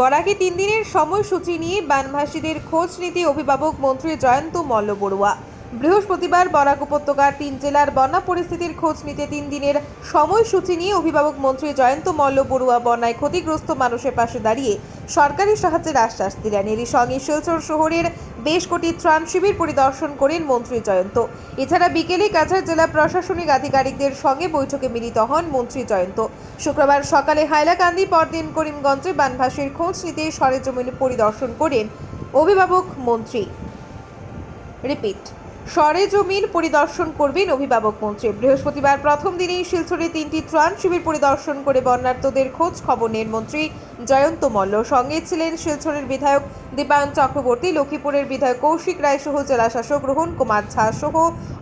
বরাকে তিন দিনের সময়সূচি নিয়ে বানভাসীদের খোঁজ নিতে অভিভাবক মন্ত্রী জয়ন্ত মল্ল বড়ুয়া। বৃহস্পতিবার বরাক উপত্যকার তিন জেলার বন্যা পরিস্থিতির খোঁজ নিতে তিন দিনের সময়সূচি নিয়ে অভিভাবক মন্ত্রী জয়ন্ত মল্ল বড়ুয়া বন্যায় ক্ষতিগ্রস্ত মানুষের পাশে দাঁড়িয়ে সরকারি সাহায্যের আশ্বাস দিলেন। এরই সঙ্গে শিলচর শহরের বেশ কটি ত্রাণ শিবির পরিদর্শন করেন মন্ত্রী জয়ন্ত। এছাড়া বিকেলে কাছাড় জেলা প্রশাসনিক আধিকারিকদের সঙ্গে বৈঠকে মিলিত হন মন্ত্রী জয়ন্ত। শুক্রবার সকালে হাইলাকান্দি, পরদিন করিমগঞ্জে বানভাসের খোঁজ নিতে সরেজমিনে পরিদর্শন করেন অভিভাবক মন্ত্রী। রিপিট। সরেজমিন পরিদর্শন করবেন অভিভাবক মন্ত্রী। বৃহস্পতিবার প্রথম দিনেই শিলচরে তিনটি ত্রাণ শিবির পরিদর্শন করে বন্যার্তদের খোঁজ খবর নেন মন্ত্রী জয়ন্ত মল্ল। সঙ্গে ছিলেন শিলচরের বিধায়ক দীপায়ন চক্রবর্তী লক্ষ্মীপুরের বিধায়ক কৌশিক রায় সহ জেলা শাসক রোহন কুমার ঝা সহ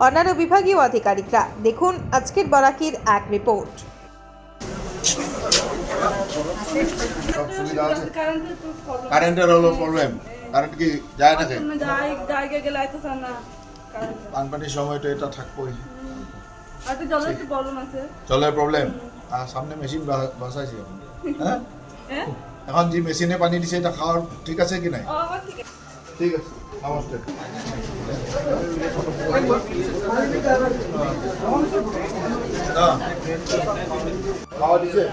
অন্যান্য বিভাগীয় আধিকারিকরা। দেখুন আজকের বরাকির এক রিপোর্ট। সব সুবিধা আছে কারেন্টের হলো প্রবলেম কারেন্ট কি যায় যাই জায়গা গেলে আইতেছ না। বানপানির সময় তো এটা থাকবোই। জলের প্রবলেম আর সামনে মেশিন বসাইছি এখন। হ্যাঁ? এখন যে মেশিনে পানি দিছে এটা খাওয়ার ঠিক আছে কি নাই? ঠিক আছে। নমস্তে খাওয়া দিছে?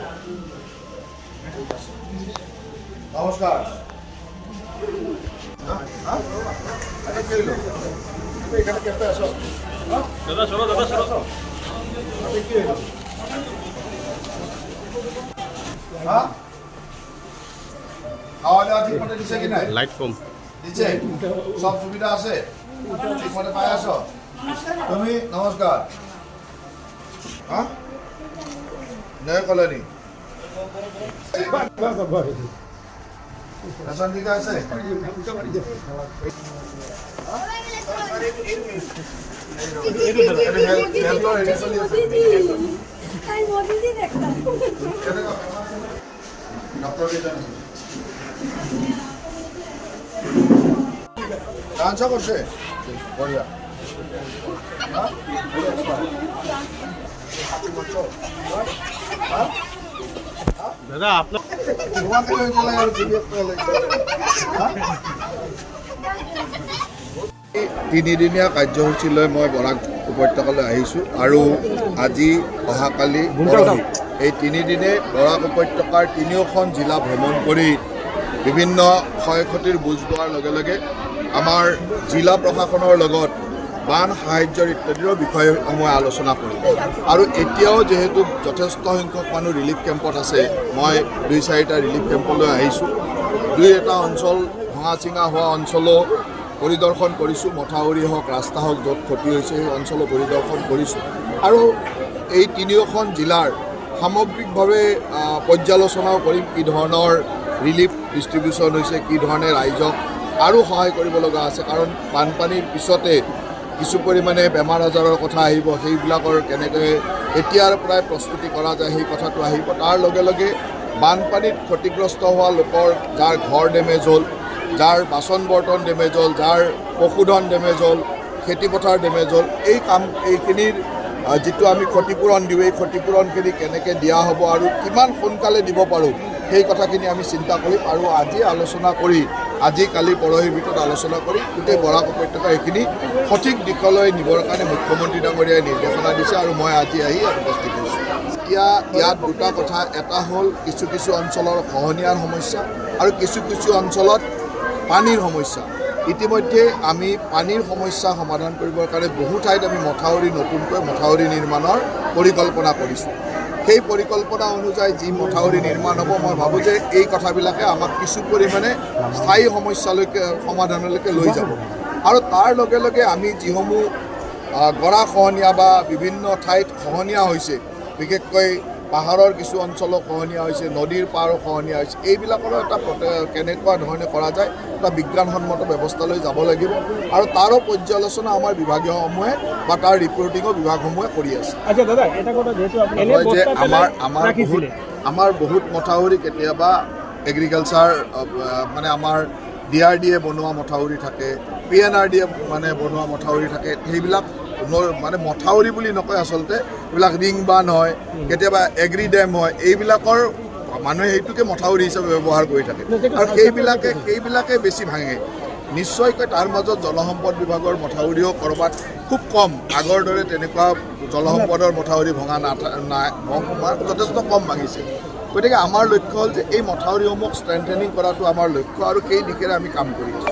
নমস্কার। হ্যাঁ? হ্যাঁ? আরে কে এখানে কেটে আসো হ্যাঁ? আপনি কি এলো? হ্যাঁ? খাওয়া দাওয়া ঠিক মতো দিছে কি নাই লাইট কম দিচ্ছে সব সুবিধা আছে ঠিক মতো পাই আছো তুমি নমস্কার হ্যাঁ নয় কলোনি রেশন ঠিক আছে জানাচ্ছি করছে হ্যাঁ? দাদা আপনার তোমাকে ওই বলে তিনিদিনীয়া কাৰ্যসূচীলৈ মই বৰাক উপত্যকালৈ আহিছোঁ আৰু আজি অহাকালি এই তিনিদিনে বৰাক উপত্যকাৰ তিনিওখন জিলা ভ্ৰমণ কৰি বিভিন্ন ক্ষয় ক্ষতিৰ বুজ লোৱাৰ লগে লগে আমাৰ জিলা প্ৰশাসনৰ লগত বান সাহায্যৰ ইত্যাদিৰ বিষয়ে মই আলোচনা কৰিম। আৰু এতিয়াও যিহেতু যথেষ্ট সংখ্যক মানুহ ৰিলিফ কেম্পত আছে মই দুই চাৰিটা ৰিলিফ কেম্পলৈ আহিছোঁ। দুই এটা অঞ্চল ভঙা চিঙা হোৱা অঞ্চলো পৰিদৰ্শন কৰিছোঁ মথাউৰি হওক ৰাস্তা হওক য'ত ক্ষতি হৈছে সেই অঞ্চলো পৰিদৰ্শন কৰিছোঁ। আৰু এই তিনিওখন জিলাৰ সামগ্ৰিকভাৱে পৰ্যালোচনাও কৰিম কি ধৰণৰ ৰিলিফ ডিষ্ট্ৰিবিউশ্যন হৈছে কি ধৰণে ৰাইজক আৰু সহায় কৰিব লগা আছে। কাৰণ বানপানীৰ পিছতে কিছু পৰিমাণে বেমাৰ আজাৰৰ কথা আহিব সেইবিলাকৰ কেনেকৈ এতিয়াৰ পৰাই প্ৰস্তুতি কৰা যায় সেই কথাটো আহিব। তাৰ লগে লগে বানপানীত ক্ষতিগ্ৰস্ত হোৱা লোকৰ যাৰ ঘৰ ডেমেজ হ'ল যাৰ বাচন বৰ্তন ডেমেজ হ'ল যাৰ পশুধন ডেমেজ হ'ল খেতিপথাৰ ডেমেজ হ'ল এই কাম এইখিনিৰ যিটো আমি ক্ষতিপূৰণ দিওঁ এই ক্ষতিপূৰণখিনি কেনেকৈ দিয়া হ'ব আৰু কিমান সোনকালে দিব পাৰোঁ সেই কথাখিনি আমি চিন্তা কৰিম আৰু আজি আলোচনা কৰি আজি কালি পৰহিৰ ভিতৰত আলোচনা কৰি গোটেই বৰাক উপত্যকা এইখিনি সঠিক দিশলৈ নিবৰ কাৰণে মুখ্যমন্ত্ৰী ডাঙৰীয়াই নিৰ্দেশনা দিছে আৰু মই আজি আহি ইয়াত উপস্থিত হৈছোঁ। এতিয়া ইয়াত দুটা কথা এটা হ'ল কিছু কিছু অঞ্চলৰ খহনীয়াৰ সমস্যা আৰু কিছু কিছু অঞ্চলত পানীৰ সমস্যা। ইতিমধ্যে আমি পানীৰ সমস্যা সমাধান কৰিবৰ কাৰণে বহু ঠাইত আমি মথাউৰি নতুনকৈ মথাউৰি নিৰ্মাণৰ পৰিকল্পনা কৰিছোঁ। সেই পৰিকল্পনা অনুযায়ী যি মথাউৰি নিৰ্মাণ হ'ব, মই ভাবোঁ যে এই কথাবিলাকে আমাক কিছু পৰিমাণে স্থায়ী সমস্যালৈকে, সমাধানলৈকে লৈ যাব। আৰু তাৰ লগে লগে আমি যিসমূহ গৰা খহনীয়া বা বিভিন্ন ঠাইত খহনীয়া হৈছে, বিশেষকৈ পাহাৰৰ কিছু অঞ্চলো খহনীয়া হৈছে নদীৰ পাৰো খহনীয়া হৈছে। এইবিলাকৰো এটা কেনেকুৱা ধৰণে কৰা যায় এটা বিজ্ঞানসন্মত ব্যৱস্থালৈ যাব লাগিব। আৰু তাৰো পৰ্যালোচনা আমাৰ বিভাগীয়সমূহে বা তাৰ ৰিপৰ্টিঙো বিভাগসমূহে কৰি আছে। আচ্ছা যে আমাৰ আমাৰ বহুত আমাৰ বহুত মথাউৰি কেতিয়াবা এগ্ৰিকালচাৰ মানে আমাৰ ডি আৰ ডি এ বনোৱা মথাউৰি থাকে P N R D A মানে বনোৱা মথাউৰি থাকে সেইবিলাক মানে মথাউৰি বুলি নকয় আচলতে এইবিলাক ৰিং বান্ধ হয় কেতিয়াবা এগ্ৰি ডেম হয় এইবিলাকৰ মানুহে সেইটোকে মথাউৰি হিচাপে ব্যৱহাৰ কৰি থাকে। আৰু সেইবিলাকে সেইবিলাকে বেছি ভাঙে। নিশ্চয়কৈ তাৰ মাজত জলসম্পদ বিভাগৰ মথাউৰিও ক'ৰবাত খুব কম। আগৰ দৰে তেনেকুৱা জলসম্পদৰ মথাউৰি ভঙা নাথা- নাই যথেষ্ট কম ভাঙিছে। গতিকে আমাৰ লক্ষ্য হ'ল যে এই মথাউৰিসমূহ ষ্ট্ৰেংথেনিং কৰাটো আমাৰ লক্ষ্য আৰু সেই দিশেৰে আমি কাম কৰি আছোঁ।